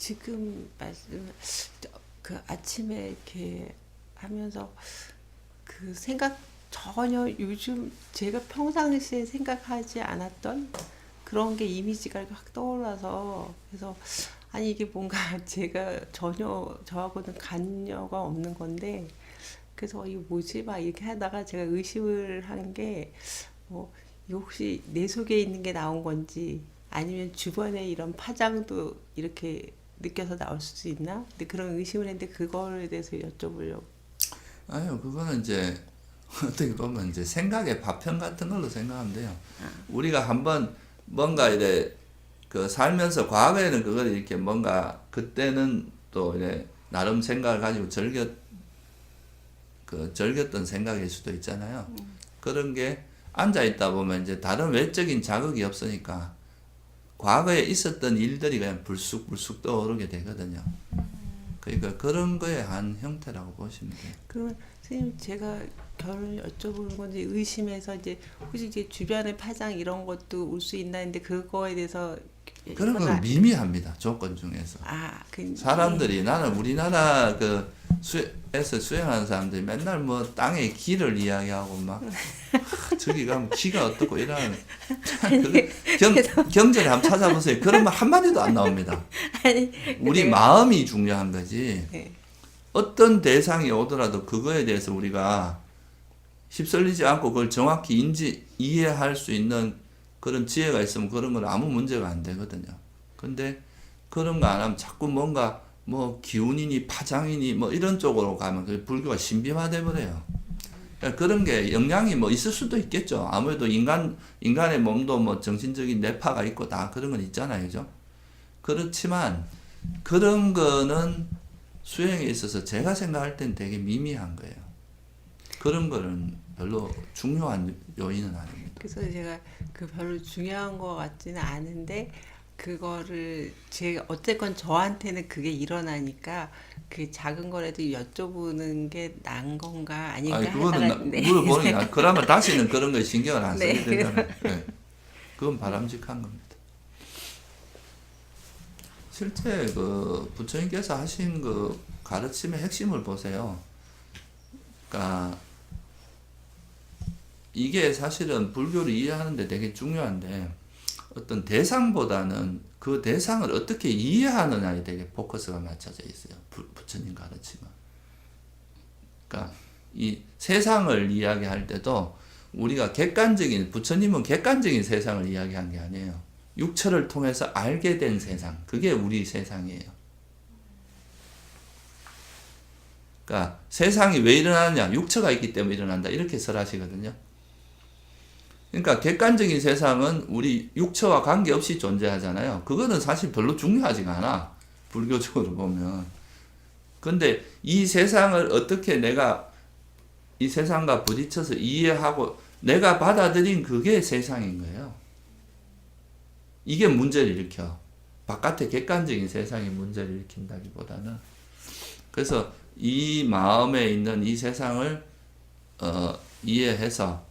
지금 말씀 그 아침에 이렇게 하면서 그 생각 전혀 요즘 제가 평상시에 생각하지 않았던 그런 게 이미지가 확 떠올라서 그래서 아니 이게 뭔가 제가 전혀 저하고는 관여가 없는 건데 그래서 이거 뭐지? 막 이렇게 하다가 제가 의심을 한 게뭐 이거 혹시 내 속에 있는 게 나온 건지 아니면 주변에 이런 파장도 이렇게 느껴서 나올 수도 있나? 근데 그런 의심을 했는데 그거에 대해서 여쭤보려고. 아니요, 그거는 이제 어떻게 보면 이제 생각의 파편 같은 걸로 생각하면 돼요. 우리가 한번 뭔가 이래 그 살면서 과거에는 그걸 이렇게 뭔가 그때는 또 이래 나름 생각을 가지고 즐겼 그 즐겼던 생각일 수도 있잖아요. 그런 게 앉아 있다 보면 이제 다른 외적인 자극이 없으니까 과거에 있었던 일들이 그냥 불쑥불쑥 떠오르게 되거든요. 그러니까 그런 거의 한 형태라고 보시면 돼요. 그러면 선생님 제가 결을 여쭤보는 건지 의심해서 이제 혹시 이제 주변의 파장 이런 것도 올 수 있나 했는데 그거에 대해서 그런 건 아- 미미합니다. 조건 중에서. 아, 그 사람들이 나는 우리나라 그 수에서 수행하는 사람들이 맨날 뭐 땅의 길을 이야기하고 막 하, 저기 가면 기가 어떻고 이러는 경, 경전에 한번 찾아보세요. 그런 말 한마디도 안 나옵니다. 아니 우리 네. 마음이 중요한 거지. 네. 어떤 대상이 오더라도 그거에 대해서 우리가 휩쓸리지 않고 그걸 정확히 인지 이해할 수 있는 그런 지혜가 있으면 그런 건 아무 문제가 안 되거든요. 근데 그런 거 안 하면 자꾸 뭔가 뭐 기운이니 파장이니 뭐 이런 쪽으로 가면 그 불교가 신비화돼 버려요. 그러니까 그런 게 영향이 뭐 있을 수도 있겠죠. 아무래도 인간 인간의 몸도 뭐 정신적인 뇌파가 있고 다 그런 건 있잖아요, 그죠? 그렇지만 그런 거는 수행에 있어서 제가 생각할 땐 되게 미미한 거예요. 그런 거는 별로 중요한 요인은 아닙니다. 그래서 제가 그 별로 중요한 것 같지는 않은데 그거를 제 어쨌건 저한테는 그게 일어나니까 그 작은 거라도 여쭤보는 게 난 건가 아닌가 아니 그거는 나- 네. 물어보는 게 그러면 다시는 그런 거에 신경을 안 써야 네. 되잖아요. 네. 그건 바람직한 겁니다. 실제 그 부처님께서 하신 그 가르침의 핵심을 보세요. 그러니까 이게 사실은 불교를 이해하는데 되게 중요한데 어떤 대상보다는 그 대상을 어떻게 이해하느냐에 되게 포커스가 맞춰져 있어요. 부, 부처님 가르침은. 그러니까 이 세상을 이야기할 때도 우리가 객관적인 부처님은 객관적인 세상을 이야기한 게 아니에요. 육체를 통해서 알게 된 세상. 그게 우리 세상이에요. 그러니까 세상이 왜 일어나느냐? 육체가 있기 때문에 일어난다. 이렇게 설하시거든요. 그러니까 객관적인 세상은 우리 육체와 관계없이 존재하잖아요. 그거는 사실 별로 중요하지가 않아. 불교적으로 보면. 근데 이 세상을 어떻게 내가 이 세상과 부딪혀서 이해하고 내가 받아들인 그게 세상인 거예요. 이게 문제를 일으켜. 바깥의 객관적인 세상이 문제를 일으킨다기보다는. 그래서 이 마음에 있는 이 세상을 어, 이해해서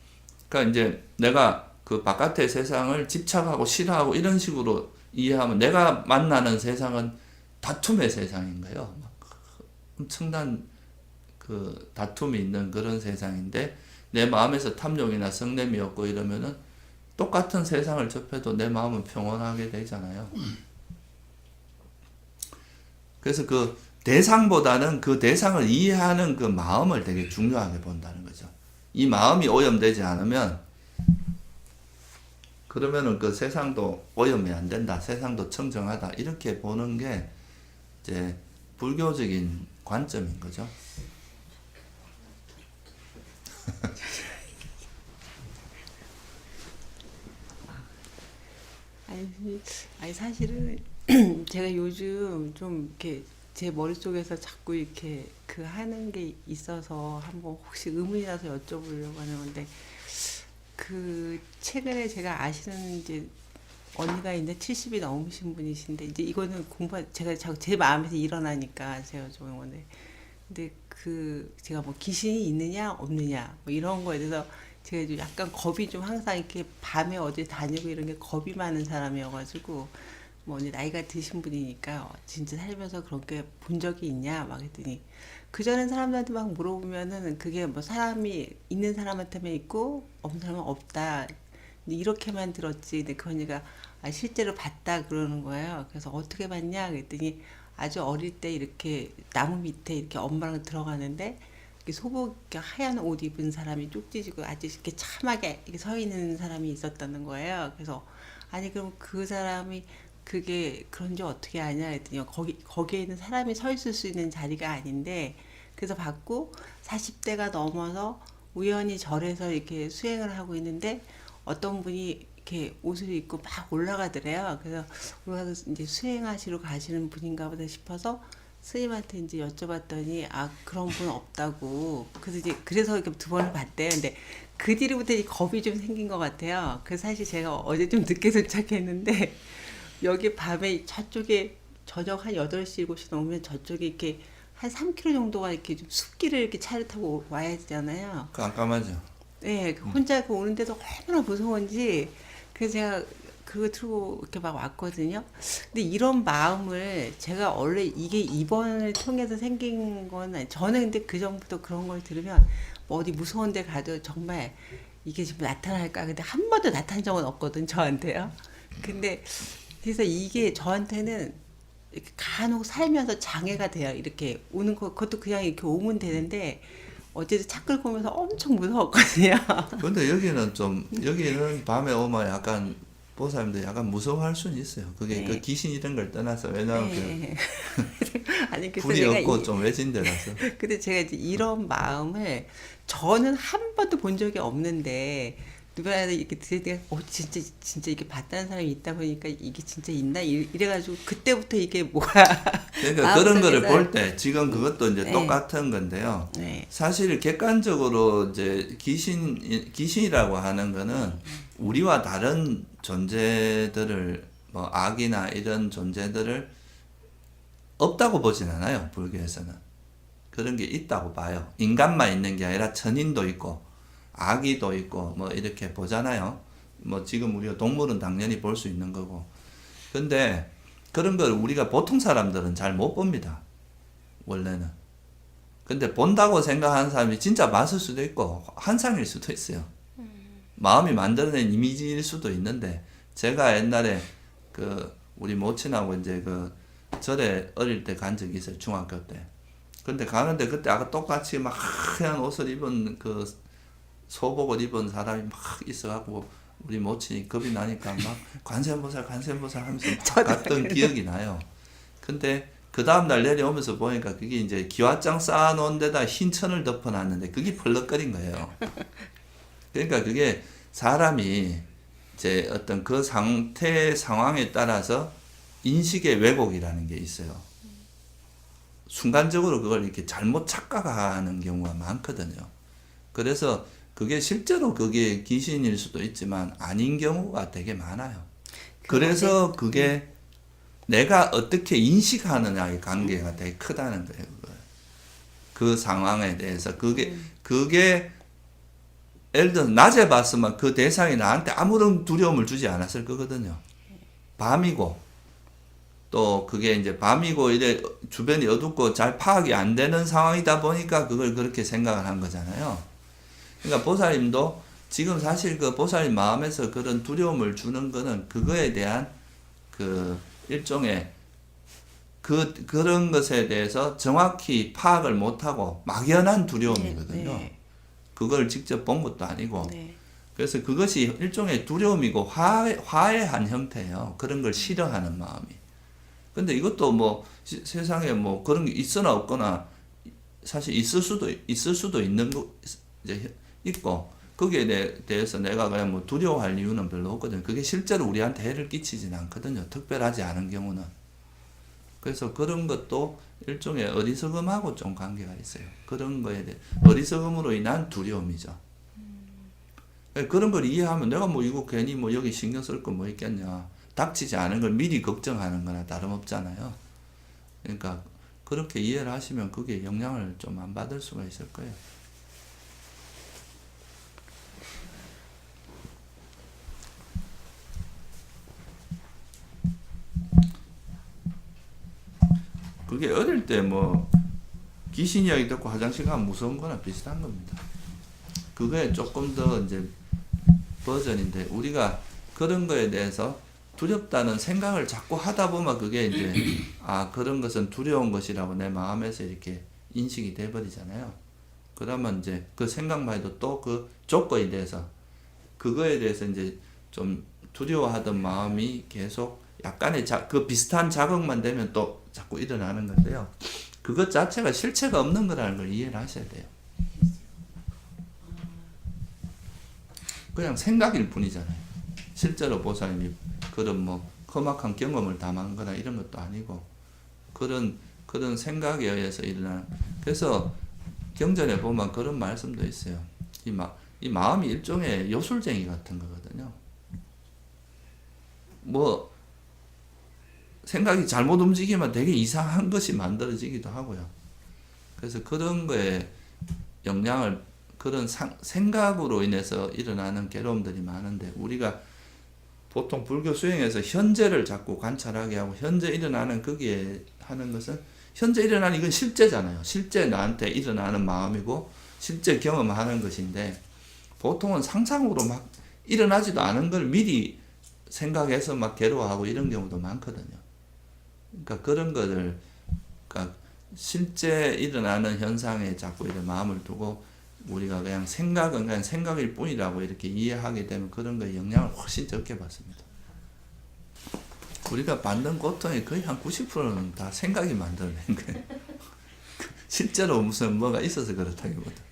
그러니까 이제 내가 그 바깥의 세상을 집착하고 싫어하고 이런 식으로 이해하면 내가 만나는 세상은 다툼의 세상인 거예요. 막 엄청난 그 다툼이 있는 그런 세상인데 내 마음에서 탐욕이나 성냄이 없고 이러면은 똑같은 세상을 접해도 내 마음은 평온하게 되잖아요. 그래서 그 대상보다는 그 대상을 이해하는 그 마음을 되게 중요하게 본다는 거죠. 이 마음이 오염되지 않으면 그러면은 그 세상도 오염이 안 된다. 세상도 청정하다. 이렇게 보는 게 이제 불교적인 관점인 거죠. 아니, 아니 사실은 제가 요즘 좀 이렇게 제 머릿속에서 자꾸 이렇게 그 하는 게 있어서 한번 혹시 의문이 나서 여쭤보려고 하는 건데 그 최근에 제가 아시는 이제 언니가 있는데 70이 넘으신 분이신데 이제 이거는 공부 제가 제 마음에서 일어나니까 제가 여쭤보는 건데 근데 그 제가 뭐 귀신이 있느냐 없느냐 뭐 이런 거에 대해서 제가 좀 약간 겁이 좀 항상 이렇게 밤에 어디 다니고 이런 게 겁이 많은 사람이어가지고 뭐 언니 나이가 드신 분이니까 어, 진짜 살면서 그런 게 본 적이 있냐 막 했더니 그 전에 사람들한테 막 물어보면은 그게 뭐 사람이 있는 사람한테만 있고 없는 사람은 없다. 이렇게만 들었지. 근데 그 언니가 아, 실제로 봤다 그러는 거예요. 그래서 어떻게 봤냐? 그랬더니 아주 어릴 때 이렇게 나무 밑에 이렇게 엄마랑 들어가는데 이렇게 소복 이렇게 하얀 옷 입은 사람이 쭉 찢고 아주 이렇게 참하게 이렇게 서 있는 사람이 있었다는 거예요. 그래서 아니 그럼 그 사람이 그게 그런 지 어떻게 아냐 했더니 거기 거기에 있는 사람이 서 있을 수 있는 자리가 아닌데 그래서 받고 40대가 넘어서 우연히 절에서 이렇게 수행을 하고 있는데 어떤 분이 이렇게 옷을 입고 막 올라가더래요. 그래서 올라가서 이제 수행하시러 가시는 분인가 보다 싶어서 스님한테 이제 여쭤봤더니 아 그런 분 없다고. 그래서 이제 그래서 이렇게 두 번을 봤대요. 근데 그 뒤로부터 이 겁이 좀 생긴 것 같아요. 그래서 사실 제가 어제 좀 늦게 도착했는데 여기 밤에 저쪽에 저녁 한 8시 7시 넘으면 저쪽에 이렇게 한 3km 정도가 이렇게 좀 숲길을 이렇게 차를 타고 와야 되잖아요 깜깜하죠. 네, 그 혼자 그 오는데도 얼마나 무서운지 그래서 제가 그거 틀고 이렇게 막 왔거든요. 근데 이런 마음을 제가 원래 이게 이번을 통해서 생긴 건 아니- 저는 근데 그 전부터 그런 걸 들으면 뭐 어디 무서운 데 가도 정말 이게 지금 나타날까 근데 한 번도 나타난 적은 없거든 저한테요. 근데 그래서 이게 저한테는 간혹 살면서 장애가 돼요. 이렇게 오는 거 그것도 그냥 이렇게 오면 되는데 어제도 차 끌고 오면서 엄청 무서웠거든요. 근데 여기는 좀 여기는 밤에 오면 약간 보살님들 약간 무서워할 수는 있어요. 그게 네. 그 귀신 이런 걸 떠나서 왜냐하면 네. 아니 그 그래서 불이 없고 이, 좀 외진 데라서 근데 제가 이제 이런 마음을 저는 한 번도 본 적이 없는데 누구한테 이렇게 들으니까 어 진짜 진짜 이게 봤다는 사람이 있다 보니까 이게 진짜 있나 이- 이래가지고 그때부터 이게 뭐야 그러니까 그런 거를 볼 때 지금 그것도 이제 네. 똑같은 건데요. 네. 사실 객관적으로 이제 귀신 귀신이라고 하는 거는 우리와 다른 존재들을 뭐 악이나 이런 존재들을 없다고 보진 않아요 불교에서는 그런 게 있다고 봐요 인간만 있는 게 아니라 천인도 있고 아기도 있고 뭐 이렇게 보잖아요. 뭐 지금 우리가 동물은 당연히 볼 수 있는 거고. 근데 그런 걸 우리가 보통 사람들은 잘 못 봅니다. 원래는. 근데 본다고 생각하는 사람이 진짜 봤을 수도 있고 환상일 수도 있어요. 마음이 만들어낸 이미지일 수도 있는데 제가 옛날에 그 우리 모친하고 이제 그 절에 어릴 때 간 적이 있어요 중학교 때. 근데 가는데 그때 아까 똑같이 막 하얀 옷을 입은 그 소복을 입은 사람이 막 있어갖고 우리 모친이 겁이 나니까 막 관세음보살 관세음보살 하면서 막 갔던 기억이 나요. 근데 그 다음날 내려오면서 보니까 그게 이제 기와장 쌓아놓은 데다 흰 천을 덮어놨는데 그게 펄럭거린 거예요. 그러니까 그게 사람이 이제 어떤 그 상태 상황에 따라서 인식의 왜곡이라는 게 있어요. 순간적으로 그걸 이렇게 잘못 착각하는 경우가 많거든요. 그래서 그게 실제로 그게 귀신일 수도 있지만 아닌 경우가 되게 많아요. 그래서 그게 내가 어떻게 인식하느냐의 관계가 되게 크다는 거예요. 그 상황에 대해서 그게 그게 예를 들어 낮에 봤으면 그 대상이 나한테 아무런 두려움을 주지 않았을 거거든요. 밤이고 또 그게 이제 밤이고 이래 주변이 어둡고 잘 파악이 안 되는 상황이다 보니까 그걸 그렇게 생각을 한 거잖아요. 그러니까 보살님도 지금 사실 그 보살님 마음에서 그런 두려움을 주는 거는 그거에 대한 그 일종의 그 그런 것에 대해서 정확히 파악을 못하고 막연한 두려움이거든요. 네, 그걸 직접 본 것도 아니고 네. 그래서 그것이 일종의 두려움이고 화해, 화해한 형태예요. 그런 걸 싫어하는 마음이. 근데 이것도 뭐 시- 세상에 뭐 그런 게 있거나 없거나 사실 있을 수도 있을 수도 있는 거 이제 있고 거기에 대- 대해서 내가 그냥 뭐 두려워할 이유는 별로 없거든요. 그게 실제로 우리한테 해를 끼치진 않거든요. 특별하지 않은 경우는. 그래서 그런 것도 일종의 어리석음하고 좀 관계가 있어요. 그런 거에 대해 어리석음으로 인한 두려움이죠. 예, 그런 걸 이해하면 내가 뭐 이거 괜히 뭐 여기 신경 쓸 거 뭐 있겠냐. 닥치지 않은 걸 미리 걱정하는 거나 다름없잖아요. 그러니까 그렇게 이해를 하시면 그게 영향을 좀 안 받을 수가 있을 거예요. 그게 어릴 때 뭐 귀신 이야기 듣고 화장실 가면 무서운 거나 비슷한 겁니다. 그거에 조금 더 이제 버전인데 우리가 그런 거에 대해서 두렵다는 생각을 자꾸 하다 보면 그게 이제 아 그런 것은 두려운 것이라고 내 마음에서 이렇게 인식이 돼 버리잖아요. 그러면 이제 그 생각만 해도 또 그 조건에 대해서 그거에 대해서 이제 좀 두려워하던 마음이 계속 약간의 자, 그 비슷한 자극만 되면 또 자꾸 일어나는 건데요. 그것 자체가 실체가 없는 거라는 걸 이해를 하셔야 돼요. 그냥 생각일 뿐이잖아요. 실제로 보살님이 그런 뭐 험악한 경험을 담은 거나 이런 것도 아니고 그런 그런 생각에 의해서 일어나는 그래서 경전에 보면 그런 말씀도 있어요. 이, 마, 이 마음이 일종의 요술쟁이 같은 거거든요. 뭐 생각이 잘못 움직이면 되게 이상한 것이 만들어지기도 하고요. 그래서 그런 거에 영향을 그런 상, 생각으로 인해서 일어나는 괴로움들이 많은데 우리가 보통 불교 수행에서 현재를 자꾸 관찰하게 하고 현재 일어나는 거기에 하는 것은 현재 일어나는 이건 실제잖아요. 실제 나한테 일어나는 마음이고 실제 경험하는 것인데 보통은 상상으로 막 일어나지도 않은 걸 미리 생각해서 막 괴로워하고 이런 경우도 많거든요. 그러니까 그런 것을 그러니까 실제 일어나는 현상에 자꾸 이렇게 마음을 두고 우리가 그냥 생각은 그냥 생각일 뿐이라고 이렇게 이해하게 되면 그런 거에 영향을 훨씬 적게 받습니다. 우리가 받는 고통의 거의 한 90%는 다 생각이 만들어낸 거예요. 실제로 무슨 뭐가 있어서 그렇다기보다.